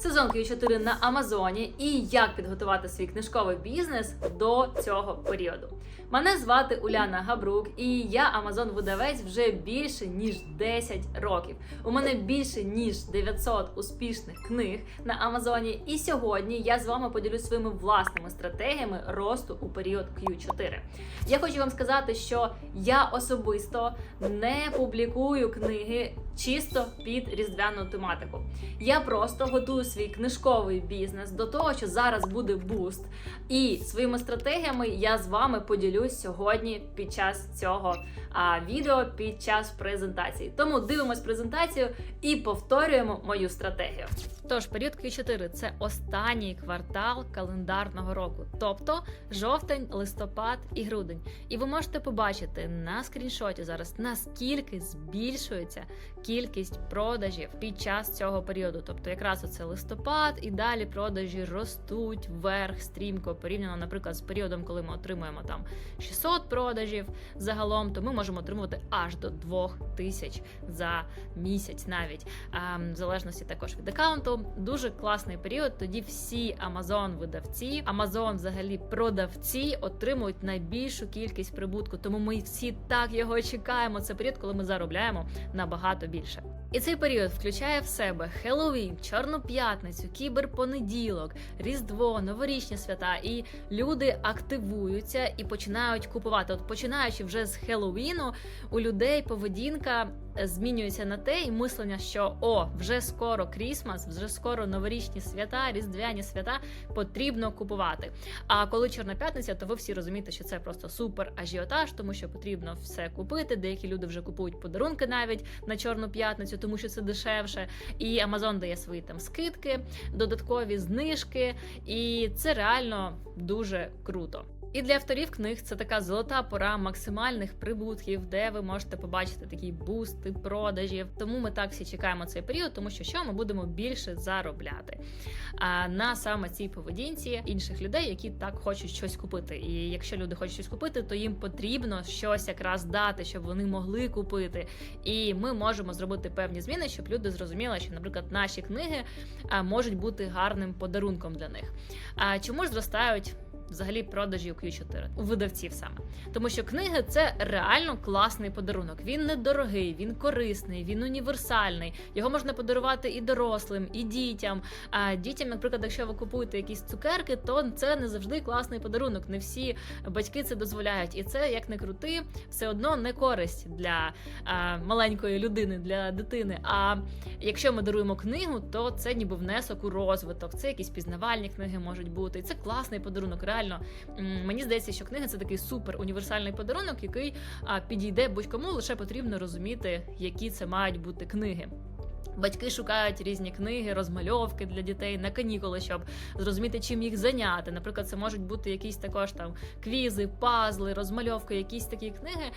Сезон Q4 на Амазоні і як підготувати свій книжковий бізнес до цього періоду. Мене звати Уляна Габрук, і я Амазон-видавець вже більше ніж 10 років. У мене більше ніж 900 успішних книг на Амазоні. І сьогодні я з вами поділюсь своїми власними стратегіями росту у період Q4. Я хочу вам сказати, що я особисто не публікую книги чисто під різдвяну тематику. Я просто готую свій книжковий бізнес до того, що зараз буде буст. І своїми стратегіями я з вами поділюсь сьогодні під час цього а, відео, під час презентації. Тому дивимось презентацію і повторюємо мою стратегію. Тож, період Q4 це останній квартал календарного року, тобто жовтень, листопад і грудень. І ви можете побачити на скріншоті зараз наскільки збільшується кількість продажів під час цього періоду. Тобто, якраз оце листопад, і далі продажі ростуть вверх стрімко порівняно, наприклад, з періодом, коли ми отримуємо там 600 продажів загалом, то ми можемо отримувати аж до 2000 за місяць, навіть а, в залежності також від аккаунту. Дуже класний період. Тоді всі Amazon видавці, Amazon взагалі продавці отримують найбільшу кількість прибутку. Тому ми всі так його чекаємо. Це період, коли ми заробляємо набагато більше. І цей період включає в себе Хеллоуін, Чорну п'ятницю, кіберпонеділок, Різдво, новорічні свята. І люди активуються і починають купувати. От починаючи вже з Хеллоуіну, у людей поведінка змінюється на те, і мислення, що о, вже скоро Крісмас, вже скоро новорічні свята, різдвяні свята потрібно купувати. А коли Чорна п'ятниця, то ви всі розумієте, що це просто супер ажіотаж, тому що потрібно все купити. Деякі люди вже купують подарунки навіть на Чорну п'ятницю, тому що це дешевше. І Amazon дає свої там скидки, додаткові знижки, і це реально дуже круто. І для авторів книг це така золота пора максимальних прибутків, де ви можете побачити такі бусти продажів. Тому ми так всі чекаємо цей період, тому що що ми будемо більше заробляти а, на саме цій поведінці інших людей, які так хочуть щось купити. І якщо люди хочуть щось купити, то їм потрібно щось якраз дати, щоб вони могли купити. І ми можемо зробити певні зміни, щоб люди зрозуміли, що, наприклад, наші книги можуть бути гарним подарунком для них. А чому ж зростають? Взагалі продажі у Q4 у видавців саме, тому що книги це реально класний подарунок. Він недорогий, він корисний, він універсальний. Його можна подарувати і дорослим, і дітям. А дітям, наприклад, якщо ви купуєте якісь цукерки, то це не завжди класний подарунок. Не всі батьки це дозволяють, і це як не крути, все одно не користь для а, маленької людини, для дитини. А якщо ми даруємо книгу, то це ніби внесок у розвиток. Це якісь пізнавальні книги можуть бути. І це класний подарунок. Реально мені здається, що книга це такий супер універсальний подарунок, який підійде будь-кому, лише потрібно розуміти, які це мають бути книги. Батьки шукають різні книги, розмальовки для дітей на канікули, щоб зрозуміти, чим їх зайняти. Наприклад, це можуть бути якісь також там квізи, пазли, розмальовки, якісь такі книги,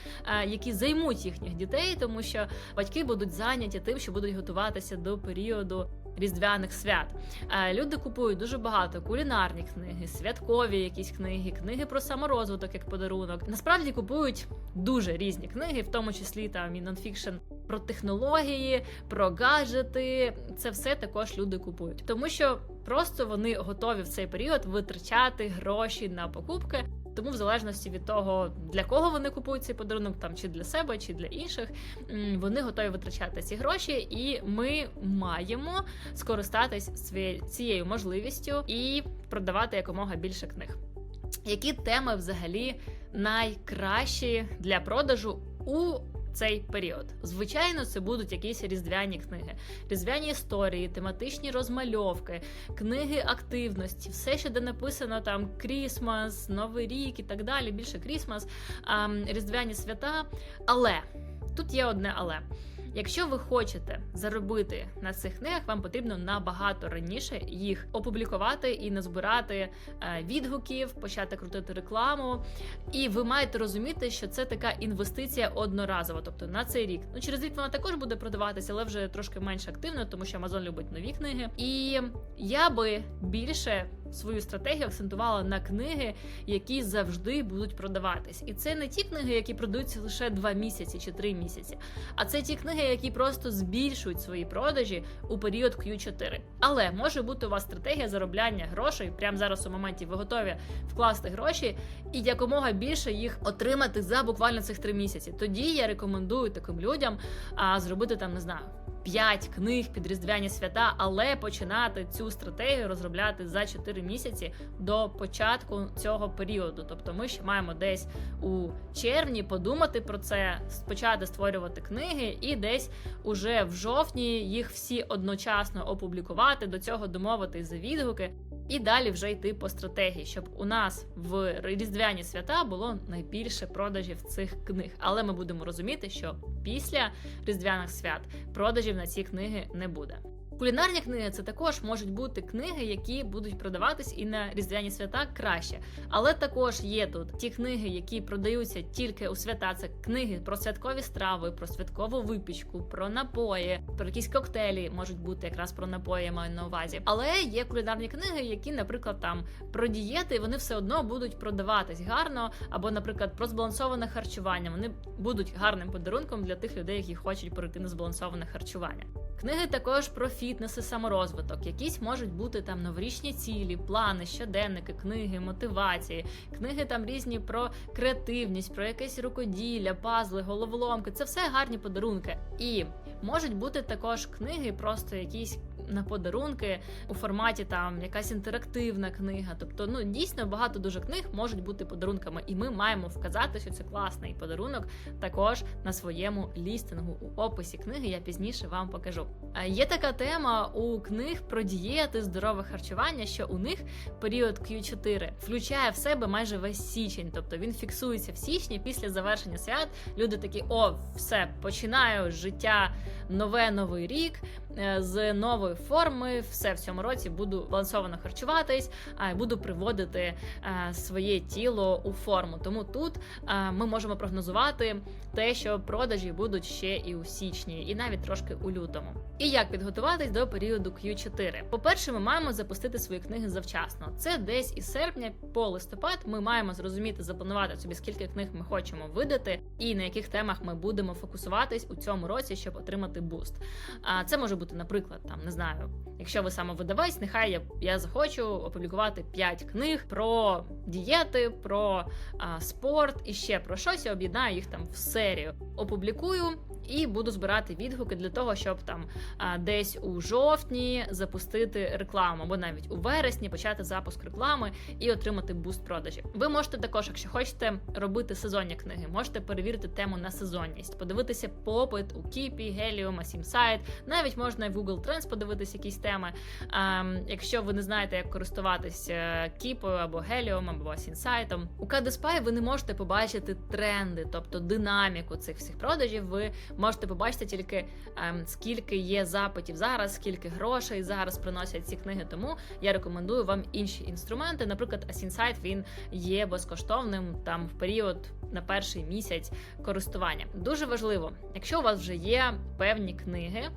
які займуть їхніх дітей, тому що батьки будуть зайняті тим, що будуть готуватися до періоду. Різдвяних свят Е, люди купують дуже багато кулінарні книги, святкові якісь книги, книги про саморозвиток як подарунок. Насправді купують дуже різні книги, в тому числі там і нонфікшн про технології, про гаджети. Це все також люди купують, тому що просто вони готові в цей період витрачати гроші на покупки. Тому, в залежності від того, для кого вони купують цей подарунок, там чи для себе, чи для інших, вони готові витрачати ці гроші, і ми маємо скористатись цією можливістю і продавати якомога більше книг. Які теми взагалі найкращі для продажу у цей період? Звичайно, це будуть якісь різдвяні книги, різдвяні історії, тематичні розмальовки, книги активності, все, що де написано там Крісмас, Новий рік і так далі. Більше Крісмас, різдвяні свята. Але тут є одне але. Якщо ви хочете заробити на цих книгах, вам потрібно набагато раніше їх опублікувати і назбирати е, відгуків, почати крутити рекламу. І ви маєте розуміти, що це така інвестиція одноразова, тобто на цей рік. Ну через рік вона також буде продаватися, але вже трошки менш активно, тому що Amazon любить нові книги. І я би більше свою стратегію акцентувала на книги, які завжди будуть продаватись. І це не ті книги, які продаються лише два місяці чи три місяці, а це ті книги, які просто збільшують свої продажі у період Q4. Але може бути у вас стратегія заробляння грошей. Прямо зараз у моменті ви готові вкласти гроші і якомога більше їх отримати за буквально цих три місяці. Тоді я рекомендую таким людям а, зробити там, не знаю. 5 книг під різдвяні свята, але починати цю стратегію розробляти за 4 місяці до початку цього періоду. Тобто, ми ще маємо десь у червні подумати про це, почати створювати книги, і десь уже в жовтні їх всі одночасно опублікувати, до цього домовитись за відгуки. І далі вже йти по стратегії, щоб у нас в різдвяні свята було найбільше продажів цих книг. Але ми будемо розуміти, що після різдвяних свят продажів на ці книги не буде. Кулінарні книги це також можуть бути книги, які будуть продаватись і на різдвяні свята краще. Але також є тут ті книги, які продаються тільки у свята. Це книги про святкові страви, про святкову випічку, про напої, про якісь коктейлі можуть бути якраз про напої, маю на увазі. Але є кулінарні книги, які, наприклад, там про дієти, вони все одно будуть продаватись гарно, або, наприклад, про збалансоване харчування. Вони будуть гарним подарунком для тих людей, які хочуть перейти на збалансоване харчування. Книги також про фітнес саморозвиток. Якісь можуть бути там новорічні цілі, плани, щоденники, книги, мотивації, книги там різні про креативність, про якесь рукоділля, пазли, головоломки. Це все гарні подарунки. І можуть бути також книги, просто якісь. На подарунки у форматі там якась інтерактивна книга. Тобто, ну дійсно багато дуже книг можуть бути подарунками, і ми маємо вказати, що це класний подарунок також на своєму лістингу у описі книги. Я пізніше вам покажу. Є така тема у книг про дієти, здорове харчування, що у них період Q4 включає в себе майже весь січень, тобто він фіксується в січні після завершення свят. Люди такі: о, все, починаю життя нове новий рік е, з нової форми. Все в цьому році буду балансовано харчуватись, а буду приводити е, своє тіло у форму. Тому тут е, ми можемо прогнозувати те, що продажі будуть ще і у січні, і навіть трошки у лютому. І як підготуватись до періоду Q4? По-перше, ми маємо запустити свої книги завчасно. Це десь із серпня по листопад. Ми маємо зрозуміти, запланувати собі, скільки книг ми хочемо видати, і на яких темах ми будемо фокусуватись у цьому році, щоб отримати буст. А це може бути, наприклад, там не знаю, якщо ви самовидавець, нехай я, я захочу опублікувати 5 книг про дієти, про а, спорт і ще про щось. Я об'єднаю їх там в серію. Опублікую і буду збирати відгуки для того, щоб там десь у жовтні запустити рекламу, або навіть у вересні почати запуск реклами і отримати буст продажів. Ви можете також, якщо хочете робити сезонні книги, можете перевірити тему на сезонність, подивитися попит у Кіпі, Helium, Asimsite, навіть можна в Google Trends подивитися якісь теми. А, якщо ви не знаєте, як користуватися Кіпою або Helium, або Asimsite, у KDSpy ви не можете побачити тренди, тобто динаміку цих всіх продажів. Ви можете побачити тільки ем, скільки є запитів зараз, скільки грошей зараз приносять ці книги. Тому я рекомендую вам інші інструменти. Наприклад, Asinsight, він є безкоштовним там в період на перший місяць користування. Дуже важливо, якщо у вас вже є певні книги е,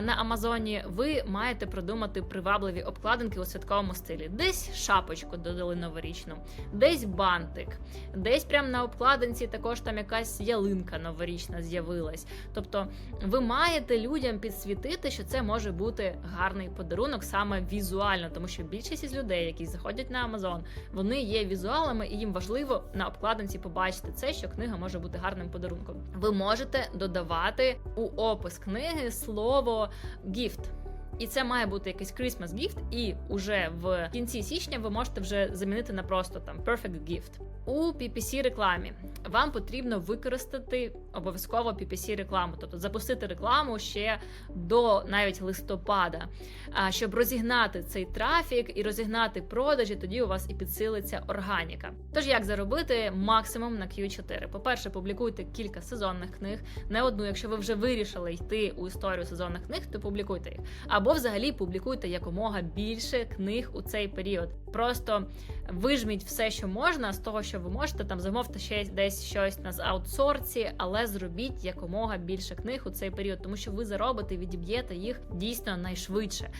на Амазоні, ви маєте придумати привабливі обкладинки у святковому стилі. Десь шапочку додали новорічну, десь бантик, десь прямо на обкладинці також там якась ялинка новорічна з'явилась. Тобто ви маєте людям підсвітити, що це може бути гарний подарунок саме візуально, тому що більшість із людей, які заходять на Амазон, вони є візуалами, і їм важливо на обкладинці побачити це, що книга може бути гарним подарунком. Ви можете додавати у опис книги слово gift. І це має бути якийсь Christmas gift, і уже в кінці січня ви можете вже замінити на просто там perfect gift. У PPC рекламі вам потрібно використати обов'язково PPC рекламу, тобто запустити рекламу ще до навіть листопада, щоб розігнати цей трафік і розігнати продажі, тоді у вас і підсилиться органіка. Тож як заробити максимум на Q4? По-перше, публікуйте кілька сезонних книг, не одну. Якщо ви вже вирішили йти у історію сезонних книг, то публікуйте їх. Або або взагалі публікуйте якомога більше книг у цей період. Просто вижміть все, що можна, з того, що ви можете. Там замовте ще десь щось на аутсорці, але зробіть якомога більше книг у цей період, тому що ви заробите і відіб'єте їх дійсно найшвидше.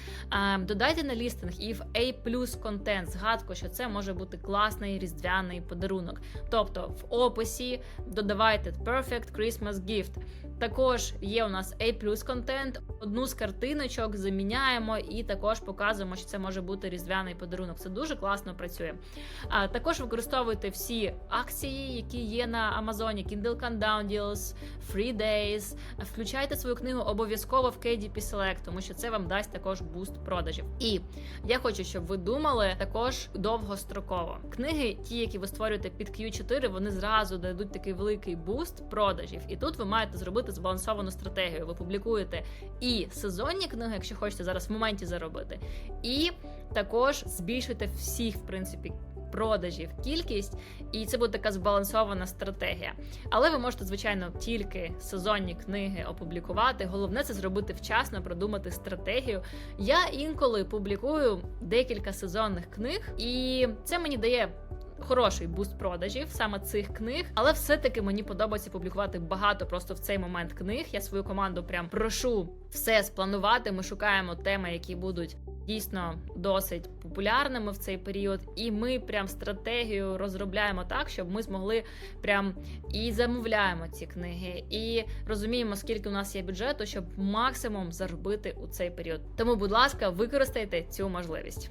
Додайте на лістинг і в A контент згадку, що це може бути класний різдвяний подарунок. Тобто в описі додавайте Perfect Christmas Gift. Також є у нас A контент. Одну з картиночок заміняємо і також показуємо, що це може бути різдвяний подарунок. Це дуже класно працює. А також використовуйте всі акції, які є на Амазоні, Kindle Countdown Deals, Free Days. Включайте свою книгу обов'язково в KDP Select, тому що це вам дасть також буст продажів. І я хочу, щоб ви думали також довгостроково. Книги, ті, які ви створюєте під Q4, вони зразу дадуть такий великий буст продажів. І тут ви маєте зробити збалансовану стратегію. Ви публікуєте і сезонні книги, якщо хочете зараз в моменті заробити, і також збільшуйте всіх, в принципі. Продажів кількість, і це буде така збалансована стратегія. Але ви можете, звичайно, тільки сезонні книги опублікувати. Головне це зробити вчасно, продумати стратегію. Я інколи публікую декілька сезонних книг, і це мені дає. Хороший буст продажів саме цих книг, але все-таки мені подобається публікувати багато просто в цей момент книг. Я свою команду прям прошу все спланувати. Ми шукаємо теми, які будуть дійсно досить популярними в цей період, і ми прям стратегію розробляємо так, щоб ми змогли прям і замовляємо ці книги, і розуміємо, скільки у нас є бюджету, щоб максимум заробити у цей період. Тому, будь ласка, використайте цю можливість.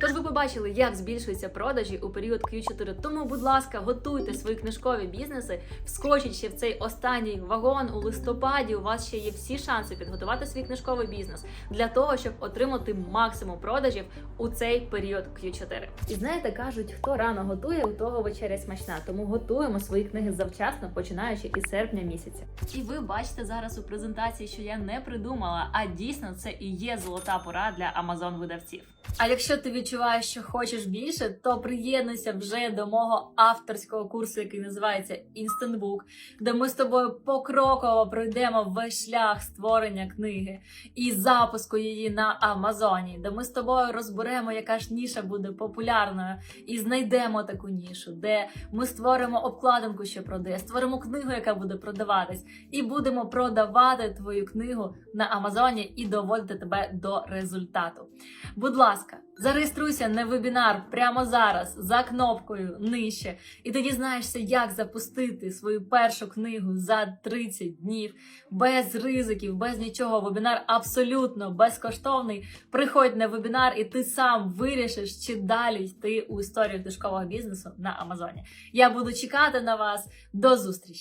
Тож ви побачили, як збільшуються продажі у період Q4. Тому, будь ласка, готуйте свої книжкові бізнеси, вскочіть ще в цей останній вагон у листопаді. У вас ще є всі шанси підготувати свій книжковий бізнес для того, щоб отримати максимум продажів у цей період Q4. І знаєте, кажуть, хто рано готує, у того вечеря смачна. Тому готуємо свої книги завчасно, починаючи із серпня місяця. І ви бачите зараз у презентації, що я не придумала, а дійсно це і є золота пора для Amazon видавців. А якщо ти відчуваєш, що хочеш більше, то приєднуйся вже до мого авторського курсу, який називається Instant Book, де ми з тобою покроково пройдемо весь шлях створення книги і запуску її на Амазоні, де ми з тобою розберемо, яка ж ніша буде популярною, і знайдемо таку нішу, де ми створимо обкладинку, що продає, створимо книгу, яка буде продаватись, і будемо продавати твою книгу на Амазоні і доводити тебе до результату. Будь ласка, зареєструйся на вебінар прямо зараз за кнопкою нижче, і ти дізнаєшся, як запустити свою першу книгу за 30 днів без ризиків, без нічого. Вебінар абсолютно безкоштовний. Приходь на вебінар, і ти сам вирішиш, чи далі йти у історію книжкового бізнесу на Амазоні. Я буду чекати на вас. До зустрічі!